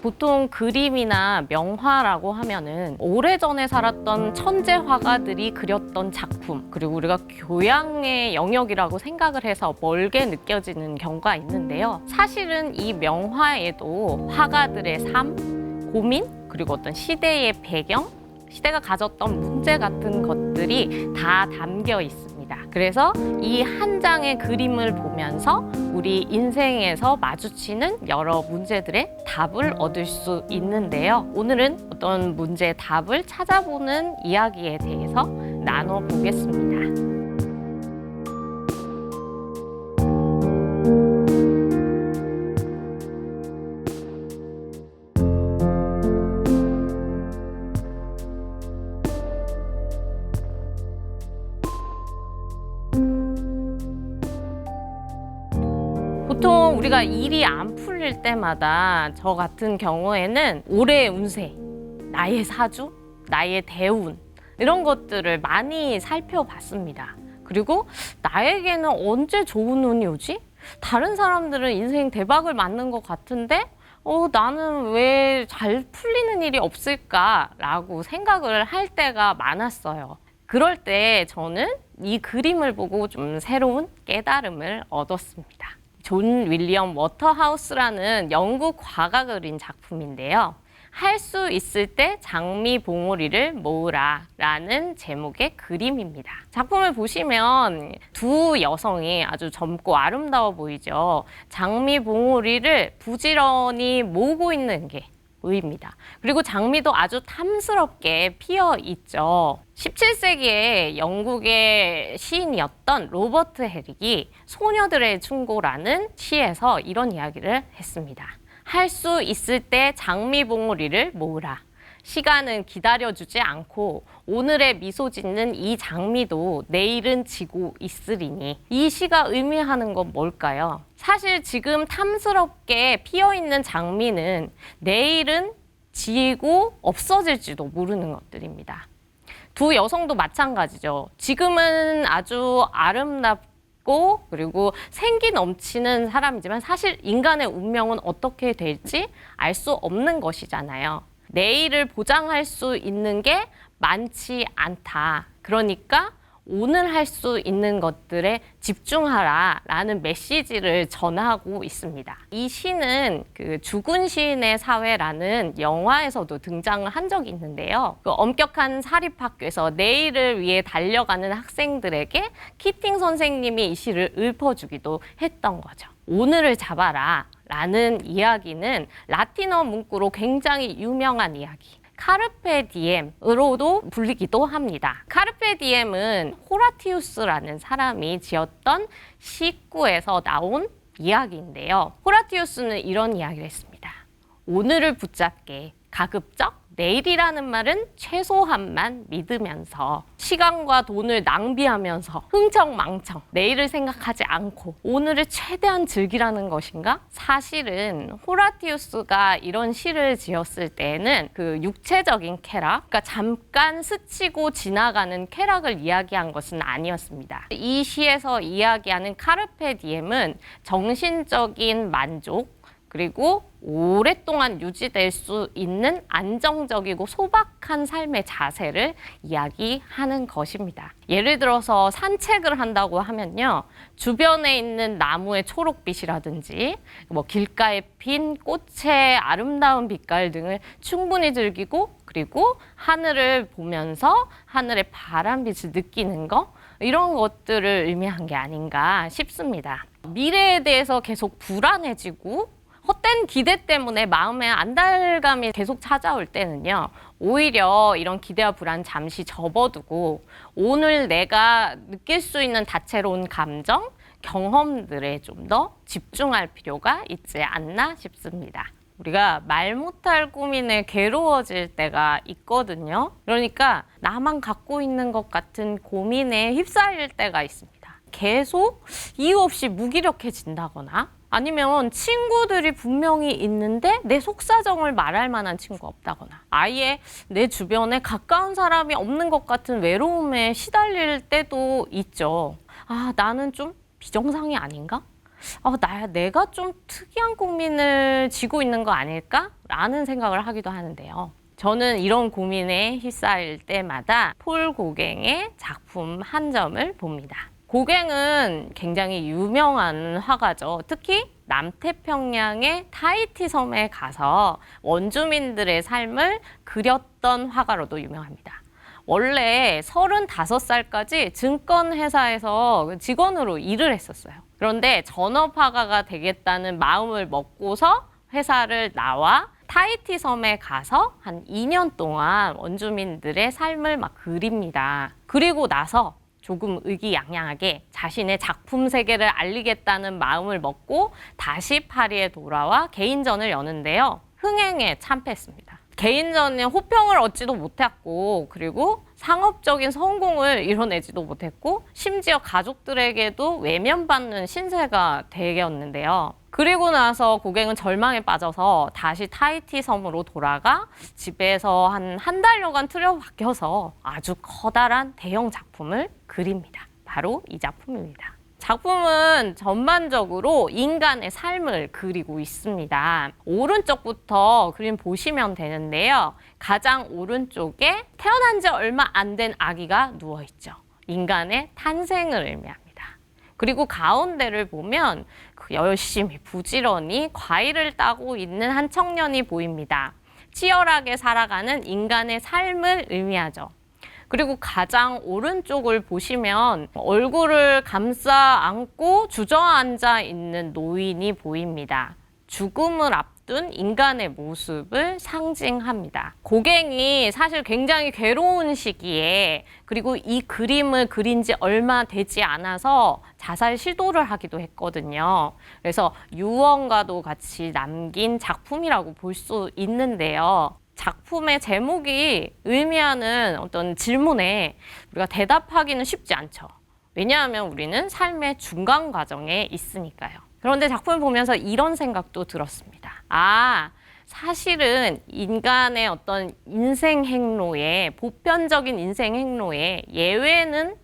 보통 그림이나 명화라고 하면은 오래전에 살았던 천재 화가들이 그렸던 작품 그리고 우리가 교양의 영역이라고 생각을 해서 멀게 느껴지는 경우가 있는데요. 사실은 이 명화에도 화가들의 삶, 고민 그리고 어떤 시대의 배경, 시대가 가졌던 문제 같은 것들이 다 담겨 있습니다. 그래서 이 한 장의 그림을 보면서 우리 인생에서 마주치는 여러 문제들의 답을 얻을 수 있는데요. 오늘은 어떤 문제의 답을 찾아보는 이야기에 대해서 나눠보겠습니다. 우리가 일이 안 풀릴 때마다 저 같은 경우에는 올해의 운세, 나의 사주, 나의 대운 이런 것들을 많이 살펴봤습니다. 그리고 나에게는 언제 좋은 운이 오지? 다른 사람들은 인생 대박을 맞는 것 같은데 어, 나는 왜 잘 풀리는 일이 없을까라고 생각을 할 때가 많았어요. 그럴 때 저는 이 그림을 보고 좀 새로운 깨달음을 얻었습니다. 존 윌리엄 워터하우스라는 영국 화가 그린 작품인데요. 할 수 있을 때 장미 봉오리를 모으라 라는 제목의 그림입니다. 작품을 보시면 두 여성이 아주 젊고 아름다워 보이죠. 장미 봉오리를 부지런히 모으고 있는 게 보입니다. 그리고 장미도 아주 탐스럽게 피어 있죠. 17세기에 영국의 시인이었던 로버트 헤릭이 소녀들의 충고라는 시에서 이런 이야기를 했습니다. 할 수 있을 때 장미 봉오리를 모으라. 시간은 기다려주지 않고 오늘의 미소 짓는 이 장미도 내일은 지고 있으리니 이 시가 의미하는 건 뭘까요? 사실 지금 탐스럽게 피어 있는 장미는 내일은 지고 없어질지도 모르는 것들입니다. 두 여성도 마찬가지죠. 지금은 아주 아름답고 그리고 생기 넘치는 사람이지만 사실 인간의 운명은 어떻게 될지 알 수 없는 것이잖아요. 내일을 보장할 수 있는 게 많지 않다. 그러니까 오늘 할 수 있는 것들에 집중하라 라는 메시지를 전하고 있습니다. 이 시는 그 죽은 시인의 사회라는 영화에서도 등장을 한 적이 있는데요. 그 엄격한 사립학교에서 내일을 위해 달려가는 학생들에게 키팅 선생님이 이 시를 읊어주기도 했던 거죠. 오늘을 잡아라. 라는 이야기는 라틴어 문구로 굉장히 유명한 이야기. 카르페 디엠으로도 불리기도 합니다. 카르페 디엠은 호라티우스라는 사람이 지었던 시구에서 나온 이야기인데요. 호라티우스는 이런 이야기를 했습니다. 오늘을 붙잡게 가급적 내일이라는 말은 최소한만 믿으면서 시간과 돈을 낭비하면서 흥청망청 내일을 생각하지 않고 오늘을 최대한 즐기라는 것인가? 사실은 호라티우스가 이런 시를 지었을 때는 그 육체적인 쾌락, 그러니까 잠깐 스치고 지나가는 쾌락을 이야기한 것은 아니었습니다. 이 시에서 이야기하는 카르페 디엠은 정신적인 만족, 그리고 오랫동안 유지될 수 있는 안정적이고 소박한 삶의 자세를 이야기하는 것입니다. 예를 들어서 산책을 한다고 하면요. 주변에 있는 나무의 초록빛이라든지 뭐 길가에 핀 꽃의 아름다운 빛깔 등을 충분히 즐기고 그리고 하늘을 보면서 하늘의 바람빛을 느끼는 거 이런 것들을 의미한 게 아닌가 싶습니다. 미래에 대해서 계속 불안해지고 헛된 기대 때문에 마음에 안달감이 계속 찾아올 때는요. 오히려 이런 기대와 불안 잠시 접어두고 오늘 내가 느낄 수 있는 다채로운 감정, 경험들에 좀 더 집중할 필요가 있지 않나 싶습니다. 우리가 말 못할 고민에 괴로워질 때가 있거든요. 그러니까 나만 갖고 있는 것 같은 고민에 휩싸일 때가 있습니다. 계속 이유 없이 무기력해진다거나 아니면 친구들이 분명히 있는데 내 속사정을 말할 만한 친구가 없다거나 아예 내 주변에 가까운 사람이 없는 것 같은 외로움에 시달릴 때도 있죠. 아, 나는 좀 비정상이 아닌가? 어, 나 내가 좀 특이한 고민을 지고 있는 거 아닐까 라는 생각을 하기도 하는데요. 저는 이런 고민에 휩싸일 때마다 폴 고갱의 작품 한 점을 봅니다. 고갱은 굉장히 유명한 화가죠. 특히 남태평양의 타이티 섬에 가서 원주민들의 삶을 그렸던 화가로도 유명합니다. 원래 35살까지 증권회사에서 직원으로 일을 했었어요. 그런데 전업화가가 되겠다는 마음을 먹고서 회사를 나와 타이티 섬에 가서 한 2년 동안 원주민들의 삶을 막 그립니다. 그리고 나서 조금 의기양양하게 자신의 작품 세계를 알리겠다는 마음을 먹고 다시 파리에 돌아와 개인전을 여는데요. 흥행에 참패했습니다. 개인전에 호평을 얻지도 못했고 그리고 상업적인 성공을 이뤄내지도 못했고 심지어 가족들에게도 외면받는 신세가 되었는데요. 그리고 나서 고갱은 절망에 빠져서 다시 타이티 섬으로 돌아가 집에서 한 한 달여간 틀어박혀서 아주 커다란 대형 작품을 그립니다. 바로 이 작품입니다. 작품은 전반적으로 인간의 삶을 그리고 있습니다. 오른쪽부터 그림 보시면 되는데요. 가장 오른쪽에 태어난 지 얼마 안 된 아기가 누워 있죠. 인간의 탄생을 의미합니다. 그리고 가운데를 보면 그 열심히 부지런히 과일을 따고 있는 한 청년이 보입니다. 치열하게 살아가는 인간의 삶을 의미하죠. 그리고 가장 오른쪽을 보시면 얼굴을 감싸 안고 주저앉아 있는 노인이 보입니다. 죽음을 앞 둔 인간의 모습을 상징합니다. 고갱이 사실 굉장히 괴로운 시기에 그리고 이 그림을 그린 지 얼마 되지 않아서 자살 시도를 하기도 했거든요. 그래서 유언과도 같이 남긴 작품이라고 볼 수 있는데요. 작품의 제목이 의미하는 어떤 질문에 우리가 대답하기는 쉽지 않죠. 왜냐하면 우리는 삶의 중간 과정에 있으니까요. 그런데 작품을 보면서 이런 생각도 들었습니다. 아, 사실은 인간의 어떤 인생 행로에, 보편적인 인생 행로에 예외는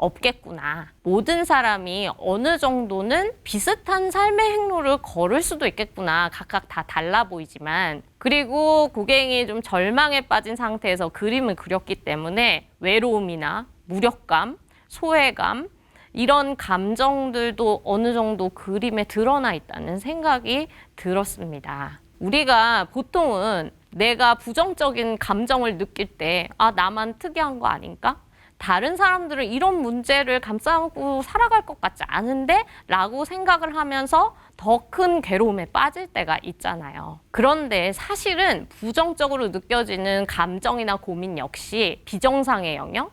없겠구나. 모든 사람이 어느 정도는 비슷한 삶의 행로를 걸을 수도 있겠구나. 각각 다 달라 보이지만. 그리고 고갱이 좀 절망에 빠진 상태에서 그림을 그렸기 때문에 외로움이나 무력감, 소외감, 이런 감정들도 어느 정도 그림에 드러나 있다는 생각이 들었습니다. 우리가 보통은 내가 부정적인 감정을 느낄 때, 아, 나만 특이한 거 아닌가? 다른 사람들은 이런 문제를 감싸고 살아갈 것 같지 않은데? 라고 생각을 하면서 더 큰 괴로움에 빠질 때가 있잖아요. 그런데 사실은 부정적으로 느껴지는 감정이나 고민 역시 비정상의 영역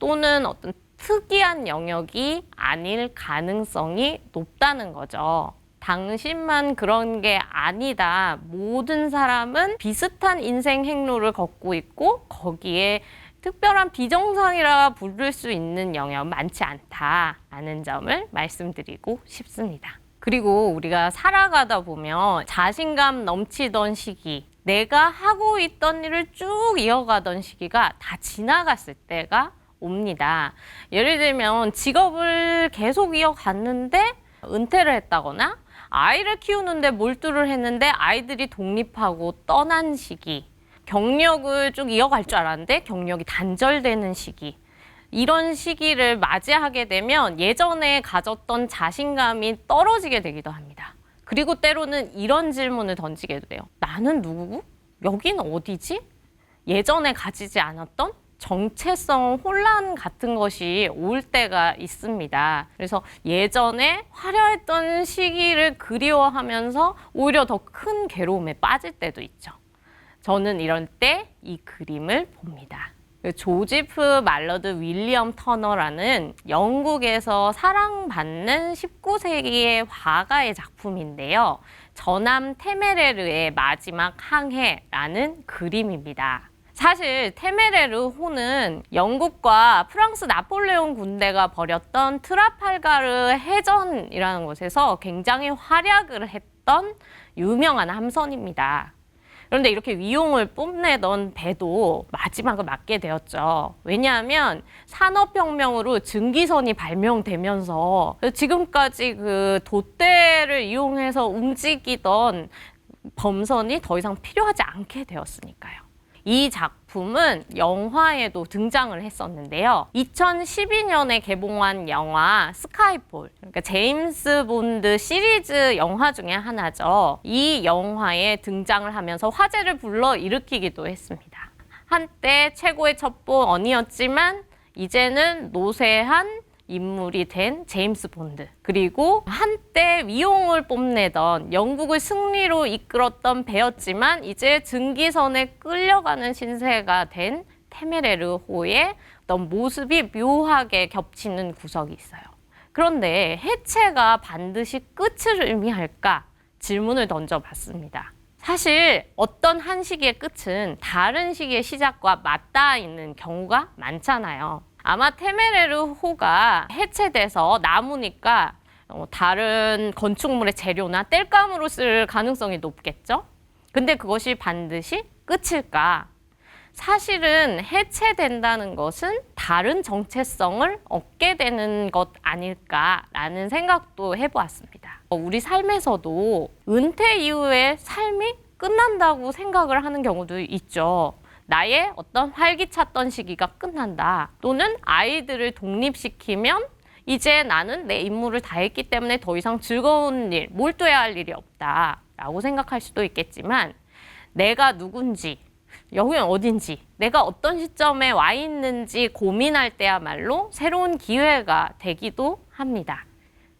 또는 어떤 특이한 영역이 아닐 가능성이 높다는 거죠. 당신만 그런 게 아니다. 모든 사람은 비슷한 인생 행로를 걷고 있고 거기에 특별한 비정상이라 부를 수 있는 영역 많지 않다라는 점을 말씀드리고 싶습니다. 그리고 우리가 살아가다 보면 자신감 넘치던 시기, 내가 하고 있던 일을 쭉 이어가던 시기가 다 지나갔을 때가 옵니다. 예를 들면 직업을 계속 이어갔는데 은퇴를 했다거나 아이를 키우는데 몰두를 했는데 아이들이 독립하고 떠난 시기, 경력을 쭉 이어갈 줄 알았는데 경력이 단절되는 시기. 이런 시기를 맞이하게 되면 예전에 가졌던 자신감이 떨어지게 되기도 합니다. 그리고 때로는 이런 질문을 던지게 돼요. 나는 누구고? 여기는 어디지? 예전에 가지지 않았던 정체성 혼란 같은 것이 올 때가 있습니다. 그래서 예전에 화려했던 시기를 그리워하면서 오히려 더 큰 괴로움에 빠질 때도 있죠. 저는 이런 때이 그림을 봅니다. 그 조지프 말러드 윌리엄 터너라는 영국에서 사랑받는 19세기의 화가의 작품인데요. 저남 테메레르의 마지막 항해라는 그림입니다. 사실 테메레르 호는 영국과 프랑스 나폴레옹 군대가 벌였던 트라팔가르 해전이라는 곳에서 굉장히 활약을 했던 유명한 함선입니다. 그런데 이렇게 위용을 뽐내던 배도 마지막을 맞게 되었죠. 왜냐하면 산업혁명으로 증기선이 발명되면서 지금까지 그 돛대를 이용해서 움직이던 범선이 더 이상 필요하지 않게 되었으니까요. 이 작품은 영화에도 등장을 했었는데요. 2012년에 개봉한 영화 스카이폴, 그러니까 제임스 본드 시리즈 영화 중에 하나죠. 이 영화에 등장을 하면서 화제를 불러 일으키기도 했습니다. 한때 최고의 첩보원이었지만 이제는 노쇠한 인물이 된 제임스 본드 그리고 한때 위용을 뽐내던 영국을 승리로 이끌었던 배였지만 이제 증기선에 끌려가는 신세가 된 테메레르호의 어떤 모습이 묘하게 겹치는 구석이 있어요. 그런데 해체가 반드시 끝을 의미할까 질문을 던져봤습니다. 사실 어떤 한 시기의 끝은 다른 시기의 시작과 맞닿아 있는 경우가 많잖아요. 아마 테메레르호가 해체돼서 남으니까 어, 다른 건축물의 재료나 땔감으로 쓸 가능성이 높겠죠? 근데 그것이 반드시 끝일까? 사실은 해체된다는 것은 다른 정체성을 얻게 되는 것 아닐까라는 생각도 해보았습니다. 어, 우리 삶에서도 은퇴 이후에 삶이 끝난다고 생각을 하는 경우도 있죠. 나의 어떤 활기찼던 시기가 끝난다. 또는 아이들을 독립시키면 이제 나는 내 임무를 다 했기 때문에 더 이상 즐거운 일, 몰두해야 할 일이 없다. 라고 생각할 수도 있겠지만 내가 누군지, 여기는 어딘지, 내가 어떤 시점에 와 있는지 고민할 때야말로 새로운 기회가 되기도 합니다.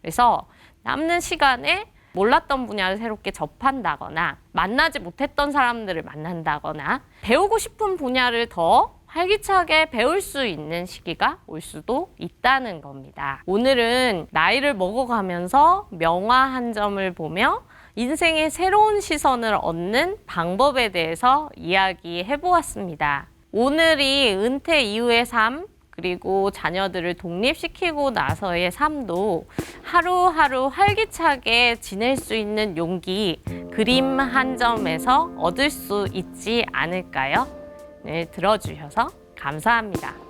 그래서 남는 시간에 몰랐던 분야를 새롭게 접한다거나 만나지 못했던 사람들을 만난다거나 배우고 싶은 분야를 더 활기차게 배울 수 있는 시기가 올 수도 있다는 겁니다. 오늘은 나이를 먹어가면서 명화 한 점을 보며 인생의 새로운 시선을 얻는 방법에 대해서 이야기해 보았습니다. 오늘이 은퇴 이후의 삶, 그리고 자녀들을 독립시키고 나서의 삶도 하루하루 활기차게 지낼 수 있는 용기 그림 한 점에서 얻을 수 있지 않을까요? 네, 들어주셔서 감사합니다.